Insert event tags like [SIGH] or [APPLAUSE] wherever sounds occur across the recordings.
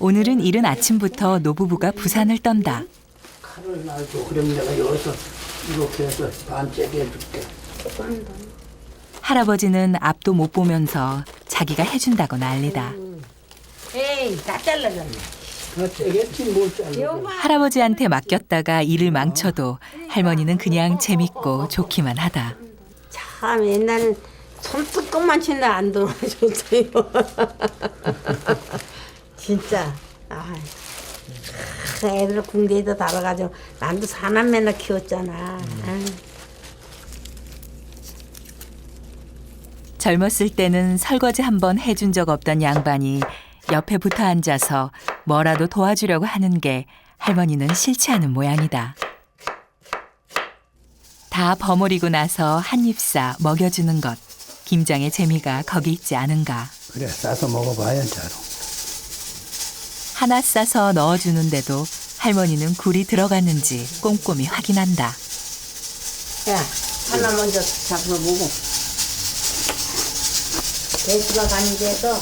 오늘은 이른 아침부터 노부부가 부산을 떤다. 칼을 놔줘. 그럼 내가 여기서 이렇게 해서 반째게 해줄게. 할아버지는 앞도 못 보면서 자기가 해준다고 난리다. 에이 다 잘라졌네. 더 째겠지 뭘 잘라. 할아버지한테 맡겼다가 일을 망쳐도 할머니는 그냥 재밌고 좋기만 하다. 참 옛날엔 손뚜껑만 친다 안 돌아줬어요. [LAUGHS] 진짜. 아, 애들 군대에다 달아가지고 난도 사남매나 키웠잖아. 아유. 젊었을 때는 설거지 한 번 해준 적 없던 양반이 옆에 붙어 앉아서 뭐라도 도와주려고 하는 게 할머니는 싫지 않은 모양이다. 다 버무리고 나서 한입싸 먹여주는 것. 김장의 재미가 거기 있지 않은가. 그래 싸서 먹어봐야 자로. 하나 싸서 넣어주는데도 할머니는 굴이 들어갔는지 꼼꼼히 확인한다. 야, 하나 먼저 잡숴 보고. 배수가 가는데도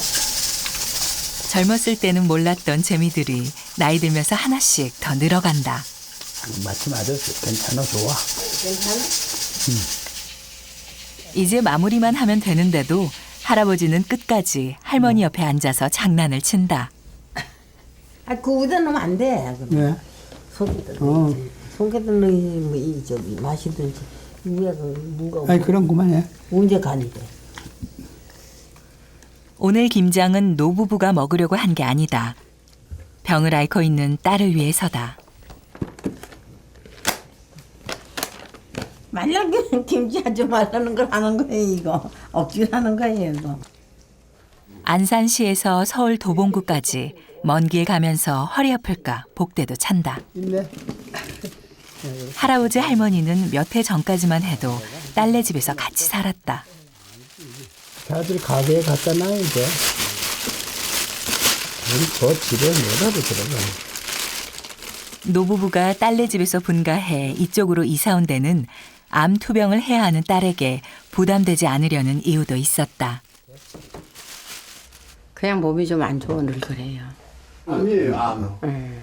젊었을 때는 몰랐던 재미들이 나이 들면서 하나씩 더 늘어간다. 마침 아주 괜찮아 좋아. 괜찮아? 이제 마무리만 하면 되는데도 할아버지는 끝까지 할머니 옆에 앉아서 장난을 친다. 아, 그 넣으면 안 돼. 네. 속에다 어. 넣지. 속에다 넣으면 뭐이 저기 맛이든지 위에 그 무가 아니 그럼 그만해. 언제 간이 돼. 오늘 김장은 노부부가 먹으려고 한 게 아니다. 병을 앓고 있는 딸을 위해서다. 만약 [LAUGHS] 김치 하지 말라는 걸 하는 거예요 이거 억지로 하는 거예요 이거 안산시에서 서울 도봉구까지 먼 길 가면서 허리 아플까 복대도 찬다. 있네. 할아버지 할머니는 몇 해 전까지만 해도 딸네 집에서 같이 살았다. 다들 가게에 갖다 놔야 돼. 우리 저 집에 뭐라도 들어가. 노부부가 딸네 집에서 분가해 이쪽으로 이사 온 데는 암 투병을 해야 하는 딸에게 부담되지 않으려는 이유도 있었다. 그냥 몸이 좀 안 좋아 늘 그래요 암이에요. 암. 음.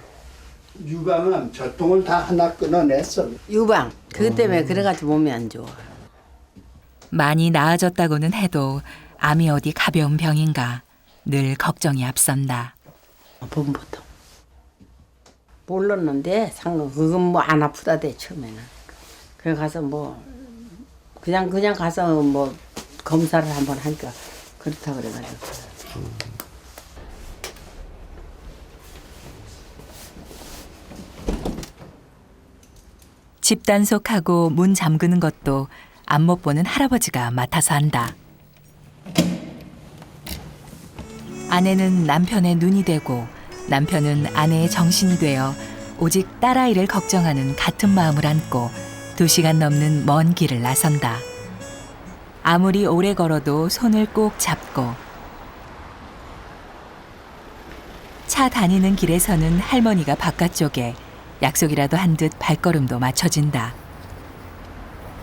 유감은 저통을 다 하나 끊어냈어. 유방. 그것 때문에 그래가지고 몸이 안 좋아. 많이 나아졌다고는 해도 암이 어디 가벼운 병인가 늘 걱정이 앞선다. 봄부터 몰랐는데 상관 그건 뭐 안 아프다 대 처음에는. 그래 가서 뭐 그냥 그냥 가서 뭐 검사를 한번 하니까 그렇다 그래가지고 집 단속하고 문 잠그는 것도 안못 보는 할아버지가 맡아서 한다. 아내는 남편의 눈이 되고 남편은 아내의 정신이 되어 오직 딸아이를 걱정하는 같은 마음을 안고 두 시간 넘는 먼 길을 나선다. 아무리 오래 걸어도 손을 꼭 잡고 차 다니는 길에서는 할머니가 바깥쪽에 약속이라도 한 듯 발걸음도 맞춰진다.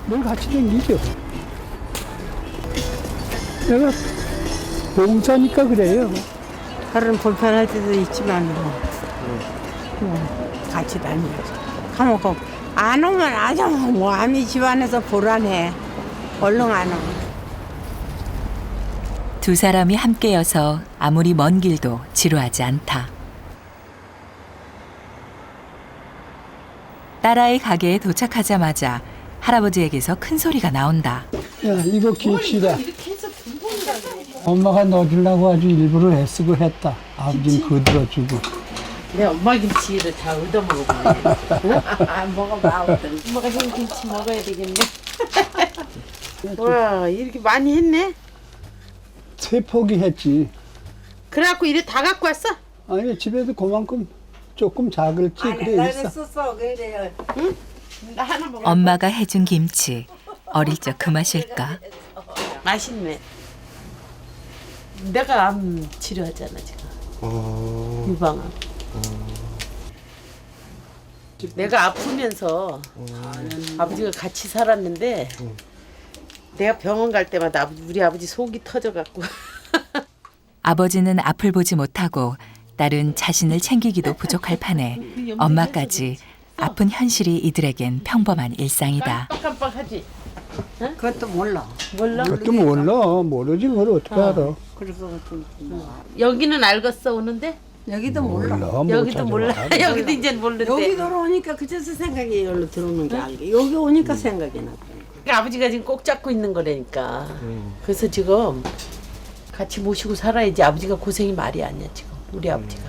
뭘 같이 댕기죠. 내가 봉사니까 그래요. 하루는 불편할 때도 있지만 뭐, 뭐 같이 다니면서 가면 꼭안 오면 아주 뭐 암이 집안에서 불안해 얼른 안 오면 두 사람이 함께여서 아무리 먼 길도 지루하지 않다. 딸아이 가게에 도착하자마자 할아버지에게서 큰 소리가 나온다. 야 이거 김치다. 엄마가 넣어주려고 아주 일부러 애쓰고 했다. 아버지는 그거 들어주고. 내 엄마 김치를 다 얻어 먹어봐 안 먹어봐 엄마가 형 김치 먹어야 되겠네 [LAUGHS] 와 이렇게 많이 했네 세 포기 했지. 그래갖고 이래 다 갖고 왔어? 아니 집에도 그만큼 조금 작을지 그래 있어. 썼어 그래요 응? 나 하나 먹어 엄마가 해준 김치. 어릴 적 그 맛일까? [LAUGHS] 맛있네. 내가 암 치료하잖아 지금. 유방암. 내가 아프면서 아버지가 같이 살았는데 내가 병원 갈 때마다 아버지, 우리 아버지 속이 터져갖고 [LAUGHS] 아버지는 앞을 보지 못하고 딸은 자신을 챙기기도 부족할 판에 엄마까지 아픈 현실이 이들에겐 평범한 일상이다. 깜빡깜빡하지. 그것도 몰라. 몰라? 그것도 몰라. 모르지 그걸 어떻게 알아. 그래서 좀 여기는 알겠어 오는데 여기도 몰라. 몰라. 못 여기도. 몰라. [LAUGHS] 여기도 이제 모르는데. 여기 들어오니까 그제서 생각이 여기로 들어오는 게 알게. 여기 오니까 생각이 나. 그러니까 아버지가 지금 꼭 잡고 있는 거라니까. 그래서 지금 같이 모시고 살아야지 아버지가 고생이 말이 아니야 지금 우리 아버지가.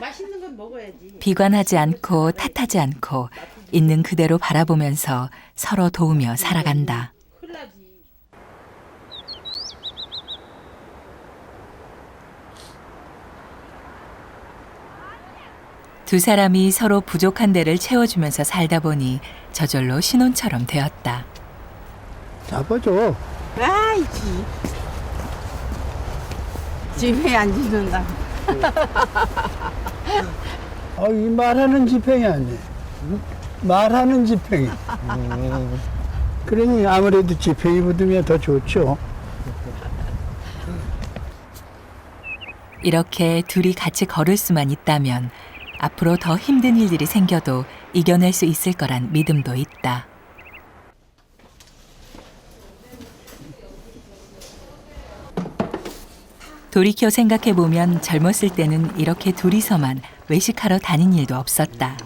맛있는 건 먹어야지. 비관하지 않고 탓하지 않고 있는 그대로 바라보면서 서로 도우며 살아간다. 큰일 나지. 두 사람이 서로 부족한 데를 채워주면서 살다 보니 저절로 신혼처럼 되었다. 잡아줘. 아이지. 집에 안 주는다. 아, 이 말하는 지팽이 아니야. 응? 말하는 지팽이. 그러니 아무래도 지팽이 묻으면 더 좋죠. 이렇게 둘이 같이 걸을 수만 있다면 앞으로 더 힘든 일들이 생겨도 이겨낼 수 있을 거란 믿음도 있다. 돌이켜 생각해 보면 젊었을 때는 이렇게 둘이서만 외식하러 다닌 일도 없었다.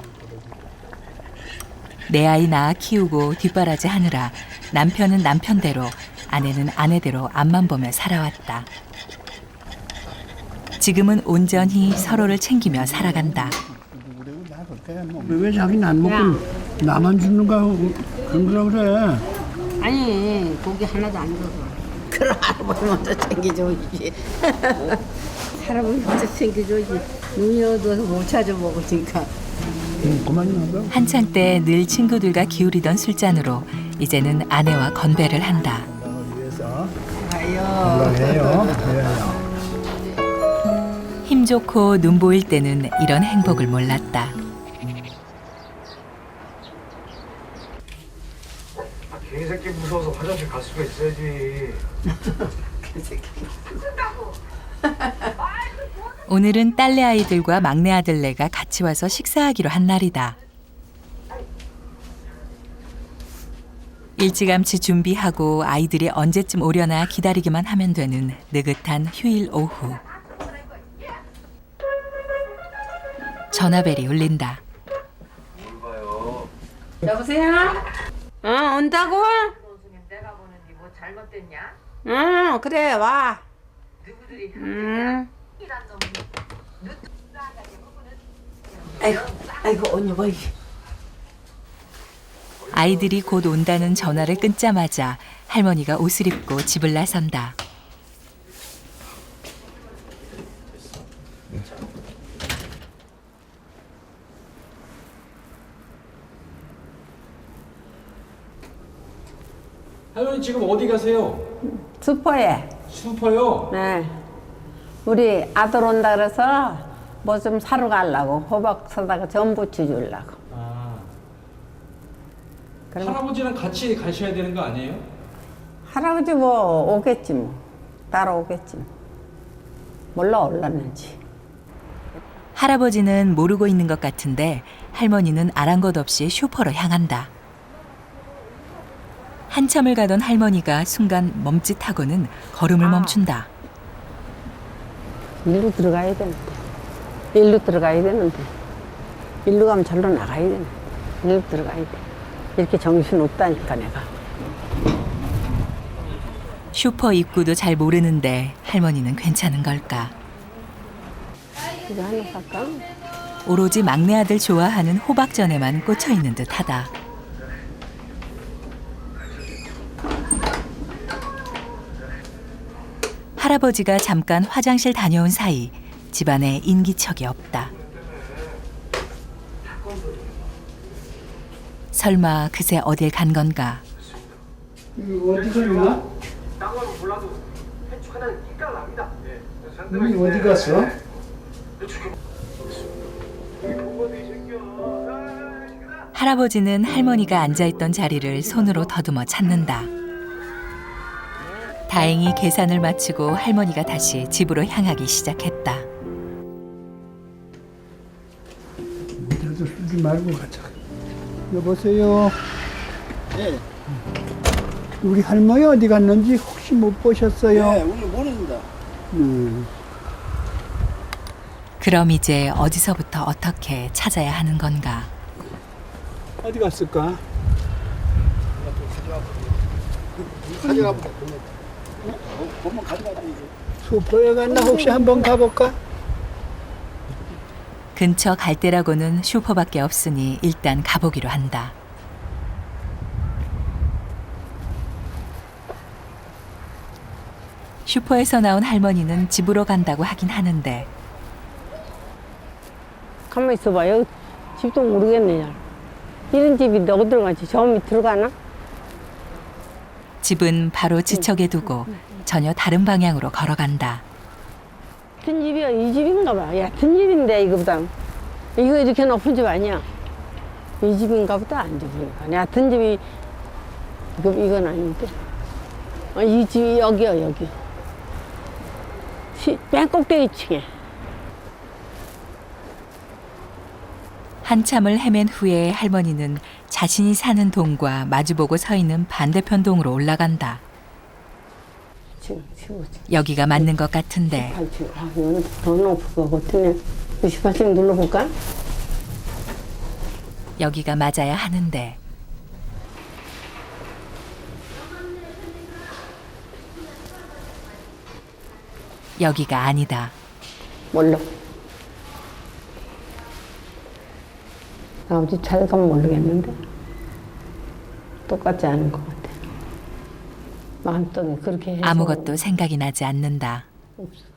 내 아이 낳아 키우고 뒷바라지 하느라 남편은 남편대로 아내는 아내대로 앞만 보며 살아왔다. 지금은 온전히 서로를 챙기며 살아간다. 왜 자기는 안 먹고 나만 죽는가 그런 거라 그래. 아니 고기 하나도 안 줘서. 그럼 할아버지 먼저 챙겨줘야지. [LAUGHS] 할아버지 먼저 챙겨줘야지. 눈이 어두워서 못 찾아 먹으니까. 응, 그만이 나가. 한창 때 늘 친구들과 기울이던 술잔으로 이제는 아내와 건배를 한다. 위해서 아유. 건강해요. 힘 좋고 눈 보일 때는 이런 행복을 몰랐다. 개새끼 무서워서 화장실 갈 수가 있어야지. [LAUGHS] 오늘은 딸내 아이들과 막내 아들네가 같이 와서 식사하기로 한 날이다. 일찌감치 준비하고 아이들이 언제쯤 오려나 기다리기만 하면 되는 느긋한 휴일 오후. 전화벨이 울린다. 여보세요? 어 온다고? 잘못됐냐? 응 그래 와. 응. 아이고 아이고 언니 뭐 이게. 아이들이 곧 온다는 전화를 끊자마자 할머니가 옷을 입고 집을 나선다. 할머니 지금 어디 가세요? 슈퍼에. 슈퍼요? 네. 우리 아들 온다 그래서 뭐 좀 사러 가려고 호박 사다가 전부치 주려고. 아, 그럼 할아버지랑 같이 가셔야 되는 거 아니에요? 할아버지 뭐 오겠지 뭐. 따라오겠지. 뭐. 몰라 올랐는지. 할아버지는 모르고 있는 것 같은데 할머니는 아랑곳 없이 슈퍼로 향한다. 한참을 가던 할머니가 순간 멈칫하고는 걸음을 아. 멈춘다. 일로 들어가야 되는데. 일로 들어가야 되는데. 일로 가면 절로 나가야 되는데. 일로 들어가야 돼. 이렇게 정신 없다니까 내가. 슈퍼 입구도 잘 모르는데 할머니는 괜찮은 걸까? 이거 하나 살까? 오로지 막내 아들 좋아하는 호박전에만 꽂혀 있는 듯하다. 할아버지가 잠깐 화장실 다녀온 사이 집안에 인기척이 없다. 설마 그새 어딜 간 건가? 이거 어디서 있나? 땅은 몰라도 해축 하나는 이깔 납니다. 예. 이 어디 갔어? 할아버지는 할머니가 앉아있던 자리를 손으로 더듬어 찾는다. 다행히 계산을 마치고 할머니가 다시 집으로 향하기 시작했다. 그래도 쓰지 말고 가자. 여보세요. 네, 우리 할머니 어디 갔는지 혹시 못 보셨어요? 네, 오늘 모릅니다. 음. 그럼 이제 어디서부터 어떻게 찾아야 하는 건가? 어디 갔을까? 가져가 보자. 보면 가져가 봐 이제. 수포에 갔나 혹시 한번 가볼까? 근처 갈 데라고는 슈퍼밖에 없으니 일단 가보기로 한다. 슈퍼에서 나온 할머니는 집으로 간다고 하긴 하는데 가만 있어봐. 여기 집도 모르겠네. 잘. 이런 집인데 어디로 가지? 저 밑으로 가나? 집은 바로 지척에 두고 전혀 다른 방향으로 걸어간다. 같은 집이야. 이 집인가 봐. 얕은 집인데 이거보다. 이거 이렇게 높은 집 아니야. 이 집인가 보다 안 집인가. 얕은 집이 이거 이건 아닌데. 아, 이 집이 여기야 여기. 시, 맨 꼭대기 층에. 한참을 헤맨 후에 할머니는 자신이 사는 동과 마주보고 서 있는 반대편 동으로 올라간다. 지금 지금 여기가 맞는 것 같은데 18층. 아, 이거는 더 높을 것 같으네. 18층 눌러볼까? 여기가 맞아야 하는데 여기가 아니다. 몰라. 아버지 찾아가면 모르겠는데 똑같지 않은 것 같아. 마음속에 그렇게 해서 아무것도 생각이 나지 않는다. 없어.